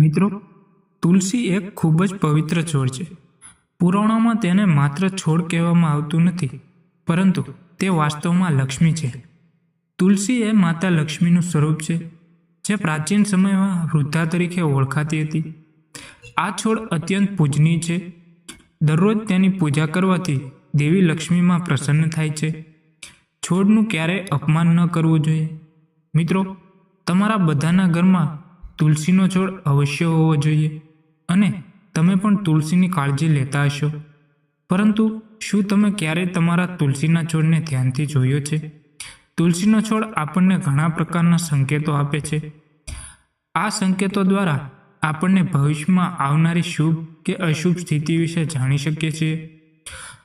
મિત્રો, તુલસી એક ખૂબ જ પવિત્ર છોડ છે. પુરાણોમાં તેને માત્ર છોડ કહેવામાં આવતું નથી, પરંતુ તે વાસ્તવમાં લક્ષ્મી છે. તુલસી એ માતા લક્ષ્મીનું સ્વરૂપ છે, જે પ્રાચીન સમયમાં વૃદ્ધા તરીકે ઓળખાતી હતી. આ છોડ અત્યંત પૂજનીય છે. દરરોજ તેની પૂજા કરવાથી દેવી લક્ષ્મીમાં પ્રસન્ન થાય છે. છોડનું ક્યારેય અપમાન ન કરવું જોઈએ. મિત્રો, તમારા બધાના ઘરમાં તુલસીનો છોડ અવશ્ય હોવો જોઈએ. અને તમે પણ તુલસીની કાળજી લેતા હશો. પરંતુ શું તમે ક્યારેય તમારા તુલસીના છોડને ધ્યાનથી જોયો છે? તુલસીનો છોડ આપણને ઘણા પ્રકારના સંકેતો આપે છે. આ સંકેતો દ્વારા આપણને ભવિષ્યમાં આવનારી શુભ કે અશુભ સ્થિતિ વિશે જાણી શકીએ છીએ.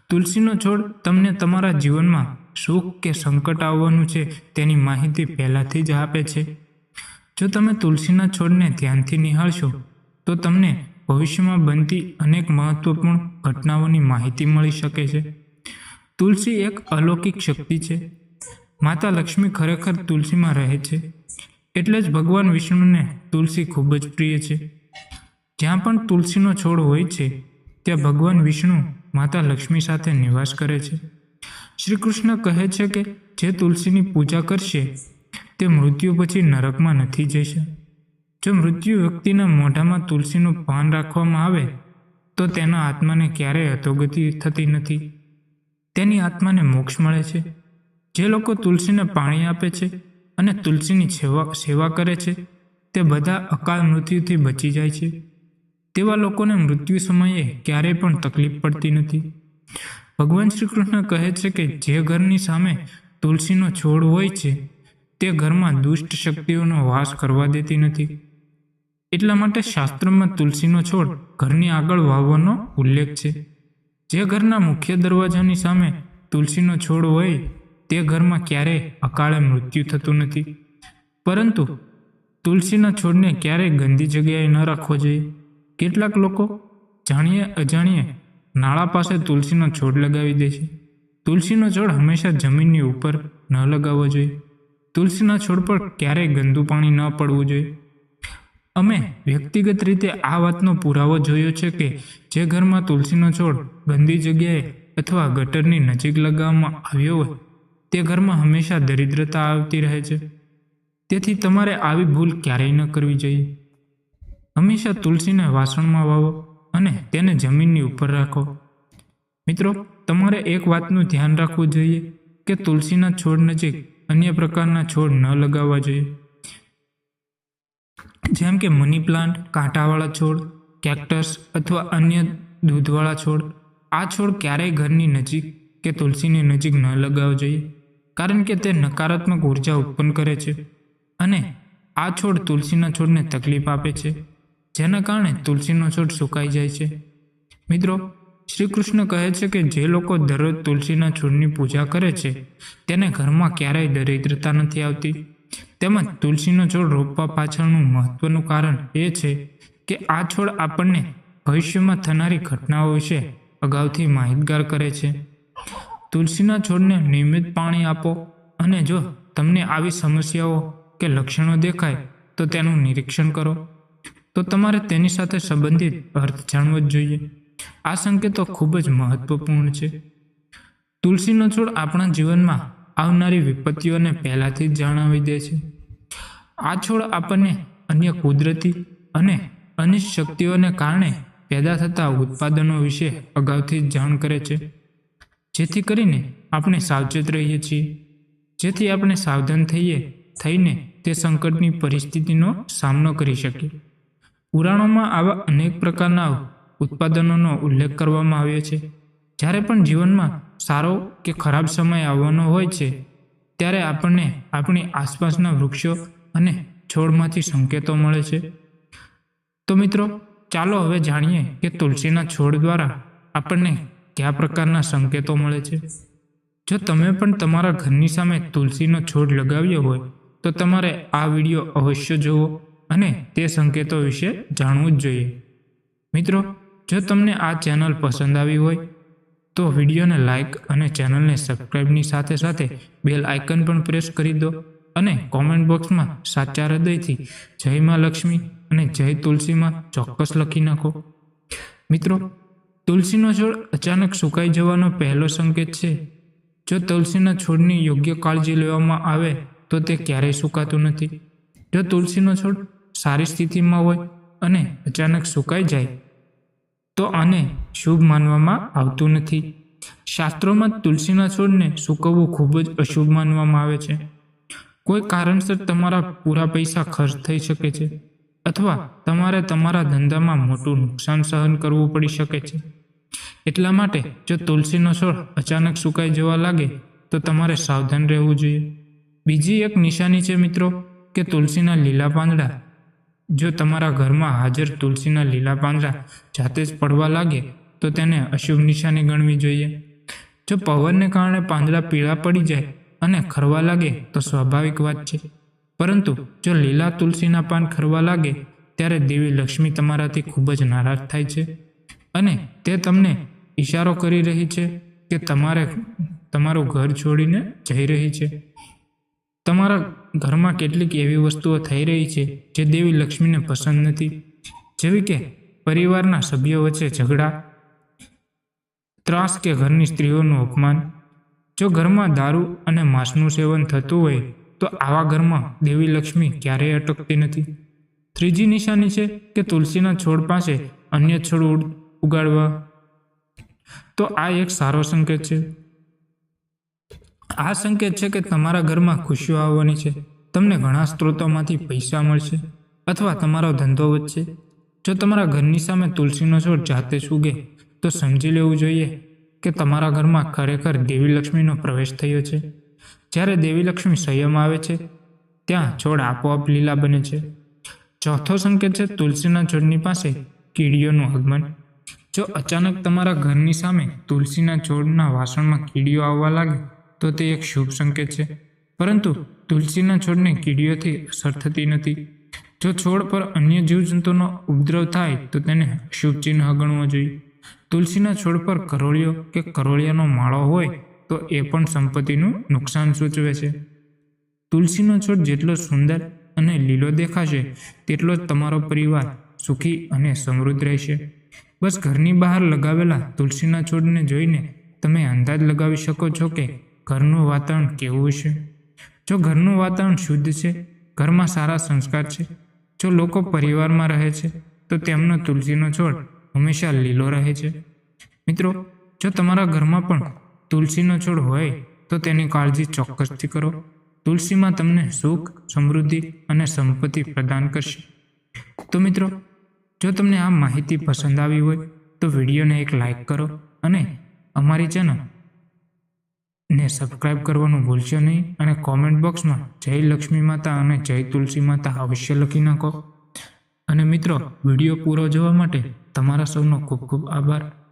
તુલસીનો છોડ તમને તમારા જીવનમાં સુખ કે સંકટ આવવાનું છે તેની માહિતી પહેલાંથી જ આપે છે. જો તમે તુલસીના છોડને ધ્યાનથી નિહાળશો, તો તમને ભવિષ્યમાં બનતી અનેક મહત્વપૂર્ણ ઘટનાઓની માહિતી મળી શકે છે. તુલસી એક અલૌકિક શક્તિ છે. માતા લક્ષ્મી ખરેખર તુલસીમાં રહે છે. એટલે જ ભગવાન વિષ્ણુને તુલસી ખૂબ જ પ્રિય છે. જ્યાં પણ તુલસીનો છોડ હોય છે, ત્યાં ભગવાન વિષ્ણુ માતા લક્ષ્મી સાથે નિવાસ કરે છે. શ્રી કૃષ્ણ કહે છે કે, જે તુલસીની પૂજા કરશે તે મૃત્યુ પછી નરકમાં નથી જશે જો મૃત્યુ વ્યક્તિના મોઢામાં તુલસીનું પાન રાખવામાં આવે, તો તેના આત્માને ક્યારેય અધોગતિ થતી નથી. તેની આત્માને મોક્ષ મળે છે. જે લોકો તુલસીને પાણી આપે છે અને તુલસીની સેવા સેવા કરે છે, તે બધા અકાળ મૃત્યુથી બચી જાય છે. તેવા લોકોને મૃત્યુ સમયે ક્યારેય પણ તકલીફ પડતી નથી. ભગવાન શ્રી કૃષ્ણ કહે છે કે જે ઘરની સામે તુલસીનો છોડ હોય છે તે ઘરમાં દુષ્ટ શક્તિઓનો વાસ કરવા દેતી નથી. એટલા માટે શાસ્ત્રમાં તુલસીનો છોડ ઘરની આગળ વાવવાનો ઉલ્લેખ છે. જે ઘરના મુખ્ય દરવાજાની સામે તુલસીનો છોડ હોય, તે ઘરમાં ક્યારેય અકાળે મૃત્યુ થતું નથી. પરંતુ તુલસીના છોડને ક્યારેય ગંદી જગ્યાએ ન રાખવો જોઈએ. કેટલાક લોકો જાણીએ અજાણીએ નાળા પાસે તુલસીનો છોડ લગાવી દે છે. તુલસીનો છોડ હંમેશા જમીનની ઉપર ન લગાવવો જોઈએ. તુલસીના છોડ પર ક્યારેય ગંદુ પાણી ન પડવું જોઈએ. અમે વ્યક્તિગત રીતે આ વાતનો પુરાવો જોયો છે કે જે ઘરમાં તુલસીનો છોડ ગંદી જગ્યાએ અથવા ગટરની નજીક લગાવવામાં આવ્યો હોય, તે ઘરમાં હંમેશા દરિદ્રતા આવતી રહે છે. તેથી તમારે આવી ભૂલ ક્યારેય ન કરવી જોઈએ. હંમેશા તુલસીને વાસણમાં વાવો અને તેને જમીનની ઉપર રાખો. મિત્રો, તમારે એક વાતનું ધ્યાન રાખવું જોઈએ કે તુલસીના છોડ નજીક અન્ય પ્રકારના છોડ ન લગાવવા જોઈએ. જેમ કે મની પ્લાન્ટ, કાંટાવાળા છોડ, કેક્ટસ અથવા અન્ય દૂધવાળા છોડ. આ છોડ ક્યારેય ઘરની નજીક કે તુલસીની નજીક ન લગાવવો જોઈએ, કારણ કે તે નકારાત્મક ઊર્જા ઉત્પન્ન કરે છે અને આ છોડ તુલસીના છોડને તકલીફ આપે છે, જેના કારણે તુલસીનો છોડ સુકાઈ જાય છે. મિત્રો શ્રી કૃષ્ણ કહે છે કે જે લોકો દરરોજ તુલસીના છોડની પૂજા કરે છે, તેને ઘરમાં ક્યારેય દરિદ્રતા નથી આવતી. તેમજ તુલસીનો છોડ રોપવા પાછળનું મહત્વનું કારણ એ છે કે આ છોડ આપણને ભવિષ્યમાં થનારી ઘટનાઓ વિશે અગાઉથી માહિતગાર કરે છે. તુલસીના છોડને નિયમિત પાણી આપો અને જો તમને આવી સમસ્યાઓ કે લક્ષણો દેખાય, તો તેનું નિરીક્ષણ કરો. તો તમારે તેની સાથે સંબંધિત અર્થ જાણવો જ જોઈએ. આ સંકેતો ખૂબ જ મહત્વપૂર્ણ છે. તુલસીનો છોડ આપણા જીવનમાં આવનારી વિપત્તિઓને પહેલાંથી જ જણાવી દે છે. આ છોડ આપણને અન્ય કુદરતી અને અનિષ્ટ શક્તિઓને કારણે પેદા થતા ઉત્પાદનો વિશે અગાઉથી જ જાણ કરે છે. જેથી કરીને આપણે સાવચેત રહીએ છીએ. જેથી આપણે સાવધાન થઈએ, થઈને તે સંકટની પરિસ્થિતિનો સામનો કરી શકીએ. પુરાણોમાં આવા અનેક પ્રકારના ઉત્પાદનોનો ઉલ્લેખ કરવામાં આવ્યો છે. જ્યારે પણ જીવનમાં સારો કે ખરાબ સમય આવવાનો હોય છે, ત્યારે આપણને આપણી આસપાસના વૃક્ષો અને છોડમાંથી સંકેતો મળે છે. તો મિત્રો, ચાલો હવે જાણીએ કે તુલસીના છોડ દ્વારા આપણને કયા પ્રકારના સંકેતો મળે છે. જો તમે પણ તમારા ઘરની સામે તુલસીનો છોડ લગાવ્યો હોય, તો તમારે આ વીડિયો અવશ્ય જોવો અને તે સંકેતો વિશે જાણવું જ જોઈએ. મિત્રો જો તમને આ ચેનલ પસંદ આવી હોય, તો વિડીયોને લાઇક અને ચેનલને સબસ્ક્રાઈબની સાથે સાથે બેલ આઇકન પણ પ્રેસ કરી દો અને કોમેન્ટ બોક્સમાં સાચા હૃદયથી જય મા લક્ષ્મી અને જય તુલસીમાં ચોક્કસ લખી નાખો. મિત્રો, તુલસીનો છોડ અચાનક સુકાઈ જવાનો પહેલો સંકેત છે. જો તુલસીના છોડની યોગ્ય કાળજી લેવામાં આવે, તો તે ક્યારેય સુકાતું નથી. જો તુલસીનો છોડ સારી સ્થિતિમાં હોય અને અચાનક સુકાઈ જાય તો આને શુભ માનવામાં આવતું નથી. શાસ્ત્રોમાં તુલસીના છોડને સૂકવવું ખૂબ જ અશુભ માનવામાં આવે છે. કોઈ કારણસર તમારા પૂરા પૈસા ખર્ચ થઈ શકે છે અથવા તમારે તમારા ધંધામાં મોટું નુકસાન સહન કરવું પડી શકે છે. એટલા માટે જો તુલસીનો છોડ અચાનક સુકાઈ જવા લાગે તો તમારે સાવધાન રહેવું જોઈએ. બીજી એક નિશાની છે મિત્રો, કે તુલસીના લીલા પાંદડા જો તમારા ઘરમાં હાજર તુલસીના લીલા પાંદડા જાતે જ પડવા લાગે, તો તેને અશુભ નિશાની ગણવી જોઈએ. જો પવનને કારણે પાંદડા પીળા પડી જાય અને ખરવા લાગે, તો સ્વાભાવિક વાત છે. પરંતુ જો લીલા તુલસીના પાન ખરવા લાગે, ત્યારે દેવી લક્ષ્મી તમારાથી ખૂબ જ નારાજ થાય છે. અને તે તમને ઈશારો કરી રહી છે કે તમારે તમારું ઘર છોડીને જઈ રહી છે. તમારા ઘરમાં કેટલીક એવી વસ્તુઓ થઈ રહી છે જે દેવી લક્ષ્મીને પસંદ નથી? જેવી કે પરિવારના સભ્યો વચ્ચે ઝઘડા, ત્રાસ કે ઘરની સ્ત્રીઓનું અપમાન. જો ઘરમાં દારૂ અને માંસનું સેવન થતું હોય, તો આવા ઘરમાં દેવી લક્ષ્મી ક્યારેય અટકતી નથી. ત્રીજી નિશાની છે કે તુલસીના છોડ પાસે અન્ય છોડ ઉગાડવા. તો આ એક સારો સંકેત છે. આ સંકેત છે કે તમારા ઘરમાં ખુશીઓ આવવાની છે. તમને ઘણા સ્ત્રોતોમાંથી પૈસા મળશે અથવા તમારો ધંધો વધશે. જો તમારા ઘરની સામે તુલસીનો છોડ જાતે સૂગે, તો સમજી લેવું જોઈએ કે તમારા ઘરમાં ખરેખર દેવી લક્ષ્મીનો પ્રવેશ થયો છે. જ્યારે દેવી લક્ષ્મી સંયમ આવે છે, ત્યાં છોડ આપોઆપ લીલા બને છે. ચોથો સંકેત છે તુલસીના છોડની પાસે કીડીઓનું આગમન. જો અચાનક તમારા ઘરની સામે તુલસીના છોડના વાસણમાં કીડીઓ આવવા લાગે તો તે એક શુભ સંકેત છે. પરંતુ તુલસીના છોડને કીડીઓથી અસર થતી નથી. જો છોડ પર અન્ય જીવજંતુનો ઉપદ્રવ થાય, તો તેને શુભ ચિહ્ન ગણવો જોઈએ. તુલસીના છોડ પર કરોળિયો કે કરોળિયાનો માળો હોય, તો એ પણ સંપત્તિનું નુકસાન સૂચવે છે. તુલસીનો છોડ જેટલો સુંદર અને લીલો દેખાશે, તેટલો જ તમારો પરિવાર સુખી અને સમૃદ્ધ રહેશે. બસ ઘરની બહાર લગાવેલા તુલસીના છોડને જોઈને તમે અંદાજ લગાવી શકો છો કે ઘરનું વાતાવરણ કેવું છે? જો ઘરનું વાતાવરણ શુદ્ધ છે, ઘરમાં સારા સંસ્કાર છે, જો લોકો પરિવારમાં રહે છે, તો તેમનો તુલસીનો છોડ હંમેશા લીલો રહે છે. મિત્રો, જો તમારા ઘરમાં પણ તુલસીનો છોડ હોય, તો તેની કાળજી ચોક્કસથી કરો. તુલસીમાં તમને સુખ, સમૃદ્ધિ અને સંપત્તિ પ્રદાન કરશે. તો મિત્રો, જો તમને આ માહિતી પસંદ આવી હોય, તો વિડીયોને એક લાઈક કરો અને અમારી ચેનલ ને સબસ્ક્રાઇબ કરવાનું ભૂલશો નહીં અને કોમેન્ટ બોક્સમાં જય લક્ષ્મી માતા અને જય તુલસી માતા અવશ્ય લખી નાખો. અને મિત્રો વીડિયો પૂરો જોવા માટે તમારા સૌનો ખૂબ ખૂબ આભાર.